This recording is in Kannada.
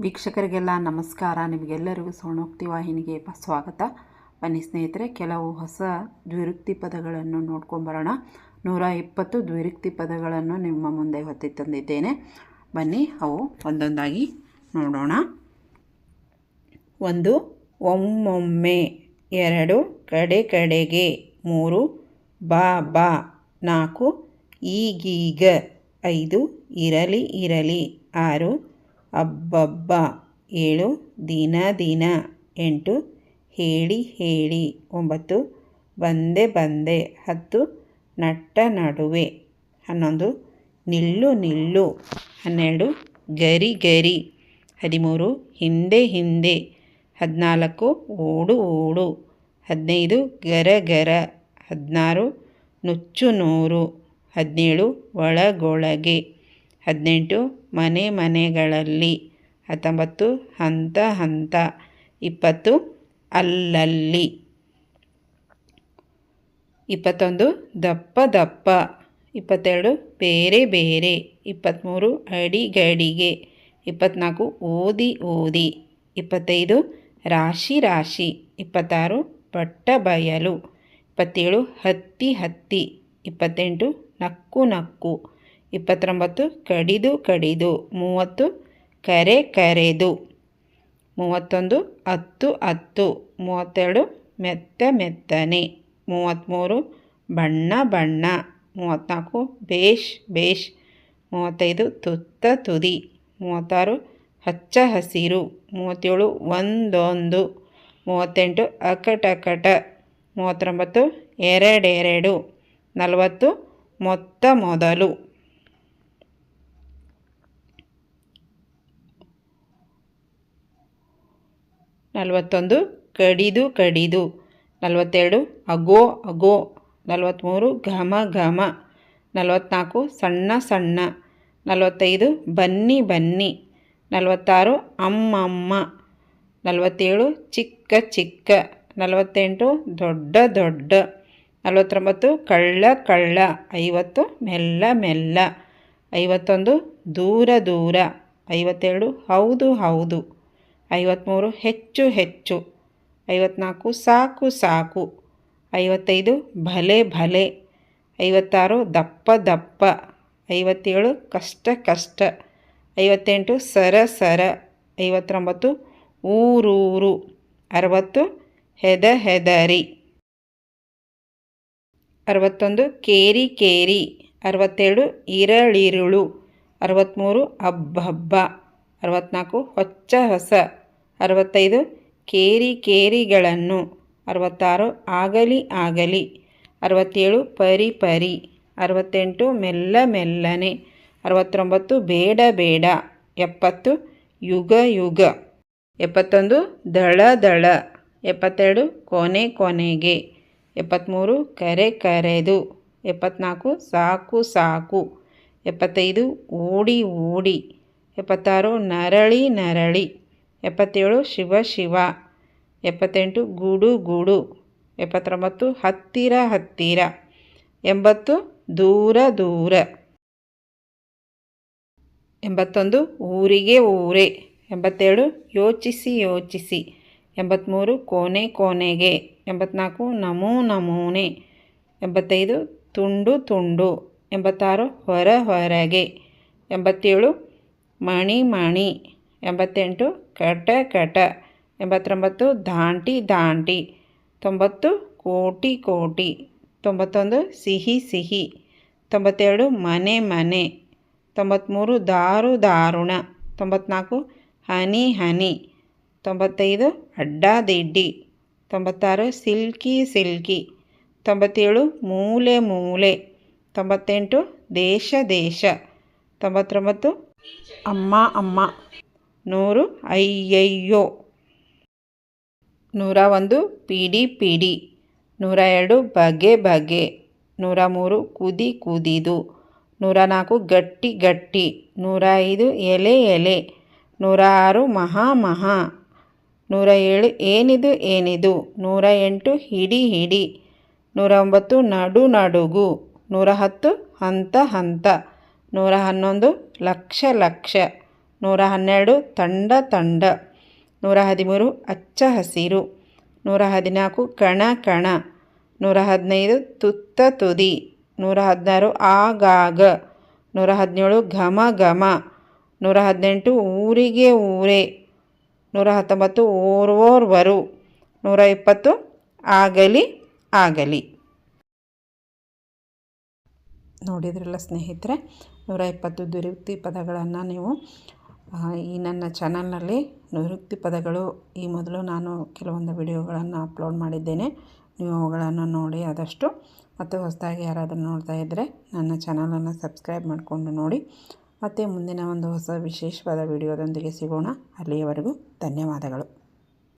ವೀಕ್ಷಕರಿಗೆಲ್ಲ ನಮಸ್ಕಾರ. ನಿಮಗೆಲ್ಲರಿಗೂ ಸ್ವರ್ಣೋಕ್ತಿ ವಾಹಿನಿಗೆ ಸ್ವಾಗತ. ಬನ್ನಿ ಸ್ನೇಹಿತರೆ, ಕೆಲವು ಹೊಸ ದ್ವಿರುಕ್ತಿ ಪದಗಳನ್ನು ನೋಡ್ಕೊಂಬರೋಣ. ನೂರ ಇಪ್ಪತ್ತು ದ್ವಿರುಕ್ತಿ ಪದಗಳನ್ನು ನಿಮ್ಮ ಮುಂದೆ ಹೊತ್ತಿ ತಂದಿದ್ದೇನೆ. ಬನ್ನಿ, ಅವು ಒಂದೊಂದಾಗಿ ನೋಡೋಣ. ಒಂದು, ಒಮ್ಮೊಮ್ಮೆ, ಎರಡು, ಕಡೆ ಕಡೆಗೆ, ಮೂರು, ಬಾ ಬಾ, ನಾಲ್ಕು, ಈಗೀಗ, ಐದು, ಇರಲಿ ಇರಲಿ, ಆರು ಅಬ್ಬಬ್ಬ. ಏಳು, ದಿನ ದಿನ. ಎಂಟು, ಹೇಳಿ ಹೇಳಿ. ಒಂಬತ್ತು, ಬಂದೆ ಬಂದೆ. ಹತ್ತು, ನಟ್ಟ ನಡುವೆ. ಹನ್ನೊಂದು, ನಿಲ್ಲು ನಿಲ್ಲು. ಹನ್ನೆರಡು, ಗರಿ ಗರಿ. ಹದಿಮೂರು, ಹಿಂದೆ ಹಿಂದೆ. ಹದಿನಾಲ್ಕು, ಓಡು ಓಡು. ಹದಿನೈದು, ಗರ ಗರ. ಹದಿನಾರು, ನುಚ್ಚು, ನೂರು. ಹದಿನೇಳು, ಒಳಗೊಳಗೆ. ಹದಿನೆಂಟು ಮನೆ ಮನೆಗಳಲ್ಲಿ. ಹತ್ತೊಂಬತ್ತು ಹಂತ ಹಂತ. ಇಪ್ಪತ್ತು ಅಲ್ಲಲ್ಲಿ. ಇಪ್ಪತ್ತೊಂದು ದಪ್ಪ ದಪ್ಪ. ಇಪ್ಪತ್ತೆರಡು ಬೇರೆ ಬೇರೆ. ಇಪ್ಪತ್ತ್ಮೂರು ಅಡಿಗಡಿಗೆ. ಇಪ್ಪತ್ತ್ನಾಲ್ಕು ಓದಿ ಓದಿ. ಇಪ್ಪತ್ತೈದು ರಾಶಿ ರಾಶಿ. ಇಪ್ಪತ್ತಾರು ಪಟ್ಟ ಬಯಲು. ಇಪ್ಪತ್ತೇಳು ಹತ್ತಿ ಹತ್ತಿ. ಇಪ್ಪತ್ತೆಂಟು ನಕ್ಕು ನಕ್ಕು. ಇಪ್ಪತ್ತೊಂಬತ್ತು, ಕಡಿದು ಕಡಿದು. ಮೂವತ್ತು, ಕರೆ, ಕರೆದು. ಮೂವತ್ತೊಂದು, ಹತ್ತು ಹತ್ತು. ಮೂವತ್ತೆರಡು, ಮೆತ್ತ, ಮೆತ್ತನೆ. ಮೂವತ್ತ್ಮೂರು, ಬಣ್ಣ ಬಣ್ಣ. ಮೂವತ್ತ್ನಾಲ್ಕು, ಬೇಷ್ ಬೇಷ್. ಮೂವತ್ತೈದು, ತುತ್ತ, ತುದಿ. ಮೂವತ್ತಾರು, ಹಚ್ಚ ಹಸಿರು. ಮೂವತ್ತೇಳು, ಒಂದೊಂದು. ಮೂವತ್ತೆಂಟು, ಅಕಟಕಟ. ಅಕಟ ಮೂವತ್ತೊಂಬತ್ತು, ಎರಡೆರಡು. ನಲವತ್ತು, ಮೊತ್ತ ಮೊದಲು. ನಲವತ್ತೊಂದು, ಕಡಿದು ಕಡಿದು. ನಲವತ್ತೆರಡು, ಅಗೋ ಅಗೋ. ನಲವತ್ತ್ಮೂರು ಘಮ ಘಮ. ನಲವತ್ತ್ನಾಲ್ಕು ಸಣ್ಣ ಸಣ್ಣ. ನಲವತ್ತೈದು, ಬನ್ನಿ ಬನ್ನಿ. ನಲವತ್ತಾರು, ಅಮ್ಮಮ್ಮ. ನಲವತ್ತೇಳು, ಚಿಕ್ಕ ಚಿಕ್ಕ. ನಲವತ್ತೆಂಟು, ದೊಡ್ಡ ದೊಡ್ಡ. ನಲವತ್ತೊಂಬತ್ತು, ಕಳ್ಳ ಕಳ್ಳ. ಐವತ್ತು, ಮೆಲ್ಲ ಮೆಲ್ಲ. ಐವತ್ತೊಂದು, ದೂರ ದೂರ. ಐವತ್ತೆರಡು, ಹೌದು ಹೌದು. ಐವತ್ತ್ಮೂರು ಹೆಚ್ಚು ಹೆಚ್ಚು. ಐವತ್ನಾಲ್ಕು ಸಾಕು ಸಾಕು. ಐವತ್ತೈದು ಭಲೆ ಭಲೆ. ಐವತ್ತಾರು ದಪ್ಪ ದಪ್ಪ. ಐವತ್ತೇಳು ಕಷ್ಟ ಕಷ್ಟ. ಐವತ್ತೆಂಟು ಸರ ಸರ. ಐವತ್ತೊಂಬತ್ತು ಊರೂರು. ಅರವತ್ತು ಹೆದ ಹೆದರಿ. ಅರವತ್ತೊಂದು ಕೇರಿ ಕೇರಿ. ಅರವತ್ತೇಳು ಇರಳಿರುಳು. ಅರವತ್ತ್ಮೂರು ಹಬ್ಬ ಅರವತ್ತ್ನಾಲ್ಕು ಹೊಚ್ಚ ಹೊಸ. ಅರವತ್ತೈದು, ಕೇರಿ ಕೇರಿಗಳನ್ನು. ಅರವತ್ತಾರು, ಆಗಲಿ ಆಗಲಿ. ಅರವತ್ತೇಳು, ಪರಿ ಪರಿ. ಅರವತ್ತೆಂಟು, ಮೆಲ್ಲ ಮೆಲ್ಲನೆ. ಅರವತ್ತೊಂಬತ್ತು, ಬೇಡ ಬೇಡ. ಎಪ್ಪತ್ತು, ಯುಗ ಯುಗ. ಎಪ್ಪತ್ತೊಂದು, ದಳ ದಳ. ಎಪ್ಪತ್ತೆರಡು, ಕೊನೆ ಕೊನೆಗೆ. ಎಪ್ಪತ್ತ್ಮೂರು ಕರೆ ಕರೆದು. ಎಪ್ಪತ್ನಾಲ್ಕು, ಸಾಕು ಸಾಕು. ಎಪ್ಪತ್ತೈದು, ಓಡಿ ಓಡಿ. ಎಪ್ಪತ್ತಾರು, ನರಳಿ ನರಳಿ. ಎಪ್ಪತ್ತೇಳು, ಶಿವ ಶಿವ. ಎಪ್ಪತ್ತೆಂಟು, ಗೂಡು ಗೂಡು. ಎಪ್ಪತ್ತೊಂಬತ್ತು, ಹತ್ತಿರ ಹತ್ತಿರ. ಎಂಬತ್ತು, ದೂರ ದೂರ. ಎಂಬತ್ತೊಂದು, ಊರಿಗೆ ಊರೇ. ಎಂಬತ್ತೇಳು, ಯೋಚಿಸಿ ಯೋಚಿಸಿ. ಎಂಬತ್ತ್ಮೂರು ಕೋಣೆ, ಕೋಣೆಗೆ. ಎಂಬತ್ನಾಲ್ಕು, ನಮೂ, ನಮೂನೆ. ಎಂಬತ್ತೈದು, ತುಂಡು ತುಂಡು. ಎಂಬತ್ತಾರು, ಹೊರ, ಹೊರಗೆ. ಎಂಬತ್ತೇಳು ಮಣಿ ಮಣಿ ಎಂಬತ್ತೆಂಟು, ಕಟ ಕಟ ಎಂಬತ್ತೊಂಬತ್ತು ದಾಂಟಿ ದಾಂಟಿ ತೊಂಬತ್ತು, ಕೋಟಿ ಕೋಟಿ ತೊಂಬತ್ತೊಂದು, ಸಿಹಿ ಸಿಹಿ ತೊಂಬತ್ತೆರಡು, ಮನೆ ಮನೆ ತೊಂಬತ್ತ್ಮೂರು, ದಾರು ದಾರುಣ ತೊಂಬತ್ನಾಲ್ಕು ಹನಿ ಹನಿ ತೊಂಬತ್ತೈದು ಅಡ್ಡಾದಿಡ್ಡಿ ತೊಂಬತ್ತಾರು, ಸಿಲ್ಕಿ ಸಿಲ್ಕಿ ತೊಂಬತ್ತೇಳು, ಮೂಲೆ ಮೂಲೆ ತೊಂಬತ್ತೆಂಟು, ದೇಶ ದೇಶ ತೊಂಬತ್ತೊಂಬತ್ತು ಅಮ್ಮ ಅಮ್ಮ. ನೂರು, ಅಯ್ಯಯ್ಯೋ. ನೂರ ಒಂದು, ಪಿಡಿ ಪಿಡಿ. ನೂರ ಎರಡು, ಬಗೆ ಬಗೆ. ನೂರ ಮೂರು, ಕುದಿ, ಕುದಿದು. ನೂರ ನಾಲ್ಕು, ಗಟ್ಟಿ ಗಟ್ಟಿ. ನೂರ ಐದು, ಎಲೆ ಎಲೆ. ನೂರ ಆರು, ಮಹಾ ಮಹಾ. ನೂರ ಏಳು, ಏನಿದು ಏನಿದು. ನೂರ ಎಂಟು, ಹಿಡಿ ಹಿಡಿ. ನೂರ ಒಂಬತ್ತು, ನಡು, ನಡುಗು. ನೂರ ಹತ್ತು, ಹಂತ ಹಂತ. ನೂರ ಹನ್ನೊಂದು ಲಕ್ಷ ಲಕ್ಷ, ನೂರ ಹನ್ನೆರಡು ತಂಡ ತಂಡ, ನೂರ ಹದಿಮೂರು ಅಚ್ಚ ಹಸಿರು, ನೂರ ಹದಿನಾಲ್ಕು ಕಣ ಕಣ, ನೂರ ಹದಿನೈದು ತುತ್ತ ತುದಿ, ನೂರ ಹದಿನಾರು ಆಗಾಗ, ನೂರ ಹದಿನೇಳು ಘಮ ಘಮ, ನೂರ ಹದಿನೆಂಟು ಊರಿಗೆ ಊರೇ, ನೂರ ಹತ್ತೊಂಬತ್ತು ಓರ್ವೋರ್ವರು, ನೂರ ಇಪ್ಪತ್ತು ಆಗಲಿ ಆಗಲಿ. ನೋಡಿದ್ರಲ್ಲ ಸ್ನೇಹಿತರೆ ನೂರ ಇಪ್ಪತ್ತು ದುರುಕ್ತಿ ಪದಗಳನ್ನು ನೀವು ಈ ನನ್ನ ಚಾನಲ್ನಲ್ಲಿ ನಿವೃತ್ತಿ ಪದಗಳು ಈ ಮೊದಲು ನಾನು ಕೆಲವೊಂದು ವಿಡಿಯೋಗಳನ್ನು ಅಪ್ಲೋಡ್ ಮಾಡಿದ್ದೇನೆ. ನೀವು ಅವುಗಳನ್ನು ನೋಡಿ ಆದಷ್ಟು, ಮತ್ತು ಹೊಸದಾಗಿ ಯಾರಾದರೂ ನೋಡ್ತಾ ಇದ್ದರೆ ನನ್ನ ಚಾನಲನ್ನು ಸಬ್ಸ್ಕ್ರೈಬ್ ಮಾಡಿಕೊಂಡು ನೋಡಿ. ಮತ್ತು ಮುಂದಿನ ಒಂದು ಹೊಸ ವಿಶೇಷವಾದ ವಿಡಿಯೋದೊಂದಿಗೆ ಸಿಗೋಣ. ಅಲ್ಲಿಯವರೆಗೂ ಧನ್ಯವಾದಗಳು.